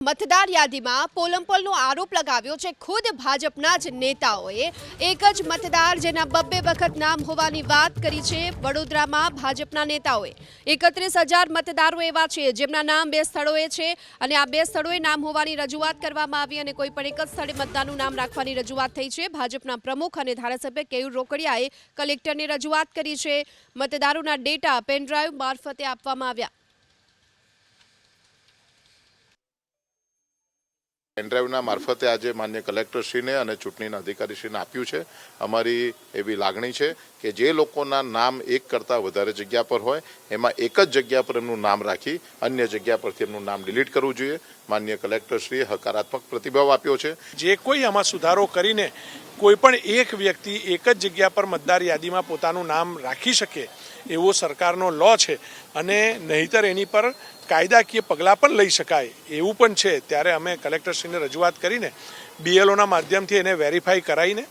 મતદાર યાદીમાં પોલમપોલનો આરોપ લગાવ્યો છે. ખુદ ભાજપના જ નેતાઓએ એક જ મતદાર જેના બબ્બે વખત નામ હોવાની વાત કરી છે. વડોદરામાં ભાજપના નેતાઓએ એકત્રીસ હજાર મતદારો એવા છે જેમના નામ બે સ્થળોએ છે અને આ બે સ્થળોએ નામ હોવાની રજૂઆત કરવામાં આવી અને કોઈ પણ એક જ સ્થળે મતદારનું નામ રાખવાની રજૂઆત થઈ છે. ભાજપના પ્રમુખ અને ધારાસભ્ય કેયુર રોકડિયાએ કલેક્ટરને રજૂઆત કરી છે. મતદારોના ડેટા પેનડ્રાઈવ મારફતે આપવામાં આવ્યા. પેનડ્રાઈવના મારફતે આજે માન્ય કલેક્ટરશ્રીને અને ચૂંટણીના અધિકારીશ્રીને આપ્યું છે. અમારી એવી લાગણી છે કે જે લોકોના નામ એક કરતાં વધારે જગ્યા પર હોય, એમાં એક જ જગ્યા પર એમનું નામ રાખી અન્ય જગ્યા પરથી એમનું નામ ડિલીટ કરવું જોઈએ. માન્ય કલેક્ટરશ્રીએ હકારાત્મક પ્રતિભાવ આપ્યો છે. જે કોઈ આમાં સુધારો કરીને કોઈ પણ એક વ્યક્તિ એક જ જગ્યા પર મતદાર યાદીમાં પોતાનું નામ રાખી શકે એવો સરકારનો લો છે અને નહીતર એની પર કાયદાકીય પગલાં પણ લઈ શકાય એવું પણ છે. ત્યારે અમે કલેક્ટરશ્રીને રજૂઆત કરીને બીએલઓના માધ્યમથી એને વેરીફાઈ કરાવીને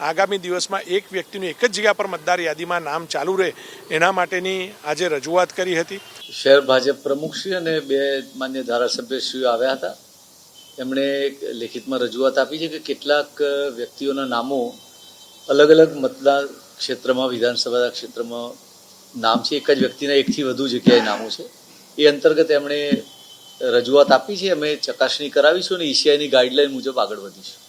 આગામી દિવસમાં એક વ્યક્તિનું એક જ જગ્યા પર મતદાર યાદીમાં નામ ચાલુ રહે એના માટેની આજે રજૂઆત કરી હતી. શહેર ભાજપ પ્રમુખશ્રી અને બે માન્ય ધારાસભ્યશ્રીઓ આવ્યા હતા. એમણે લેખિતમાં રજૂઆત આપી છે કે કેટલાક વ્યક્તિઓના નામો અલગ અલગ મતદાર ક્ષેત્રમાં, વિધાનસભા ક્ષેત્રમાં નામ છે. એક જ વ્યક્તિના એકથી વધુ જગ્યાએ નામો છે. એ અંતર્ગત એમણે રજૂઆત આપી છે. અમે ચકાસણી કરાવીશું અને ઈસીઆઈની ગાઈડલાઈન મુજબ આગળ વધીશું.